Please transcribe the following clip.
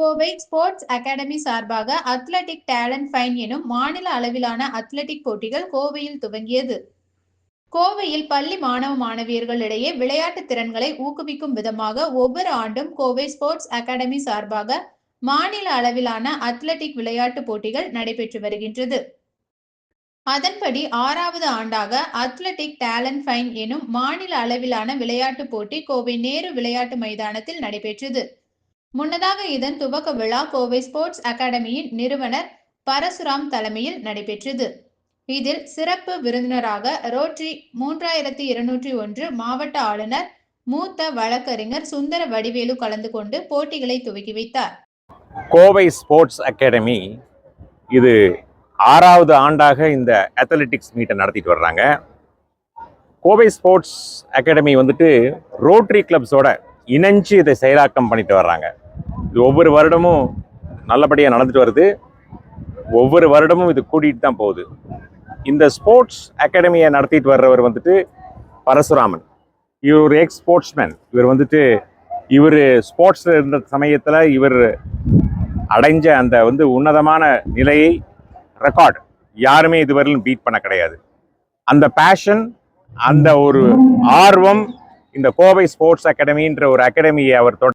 Kovai sports academy சார்பாக athletic talent fine எனும் மாநில அளவிலான அத்லெட்டிக் போட்டிகள் கோவையில் துவங்கியது. கோவையில் பள்ளி மாணவ மாணவியர்களிடையே விளையாட்டு திறன்களை ஊக்குவிக்கும் விதமாக ஒவ்வொரு ஆண்டும் கோவை ஸ்போர்ட்ஸ் அகாடமி சார்பாக மாநில அளவிலான அத்லெட்டிக் விளையாட்டு போட்டிகள் நடைபெற்று வருகின்றது. அதன்படி ஆறாவது ஆண்டாக அத்லெட்டிக் டேலண்ட் ஃபைன் எனும் மாநில அளவிலான விளையாட்டு போட்டி கோவை நேரு விளையாட்டு மைதானத்தில் நடைபெற்றது. முன்னதாக இதன் துவக்க விழா கோவை ஸ்போர்ட்ஸ் அகாடமியின் நிறுவனர் பரசுராம் தலைமையில் நடைபெற்றது. இதில் சிறப்பு விருந்தினராக ரோட்டரி மூன்றாயிரத்தி இருநூற்றி ஒன்று மாவட்ட ஆளுநர் மூத்த வழக்கறிஞர் சுந்தர வடிவேலு கலந்து கொண்டு போட்டிகளை துவக்கி வைத்தார். கோவை ஸ்போர்ட்ஸ் அகாடமி இது ஆறாவது ஆண்டாக இந்த அத்லெட்டிக்ஸ் மீட்டை நடத்திட்டு வர்றாங்க. கோவை ஸ்போர்ட்ஸ் அகாடமி வந்துட்டு ரோட்டரி கிளப்ஸோட இணைஞ்சு இதை செயலாக்கம் பண்ணிட்டு வர்றாங்க. இது ஒவ்வொரு வருடமும் நல்லபடியாக நடந்துட்டு வருது. ஒவ்வொரு வருடமும் இது கூட்டிகிட்டு தான் போகுது. இந்த ஸ்போர்ட்ஸ் அகாடமியை நடத்திட்டு வர்றவர் வந்துட்டு பரசுராமன். இவர் ஒரு எக்ஸ் ஸ்போர்ட்ஸ்மேன் இவர் வந்துட்டு இவர் ஸ்போர்ட்ஸில் இருந்த சமயத்தில் இவர் அடைஞ்ச அந்த வந்து உன்னதமான நிலையை ரெக்கார்ட் யாருமே இதுவரையிலும் பீட் பண்ண கிடையாது. அந்த பேஷன் அந்த ஒரு ஆர்வம் இந்த கோவை ஸ்போர்ட்ஸ் அகாடமின்ற ஒரு அகாடமியை அவர் தொட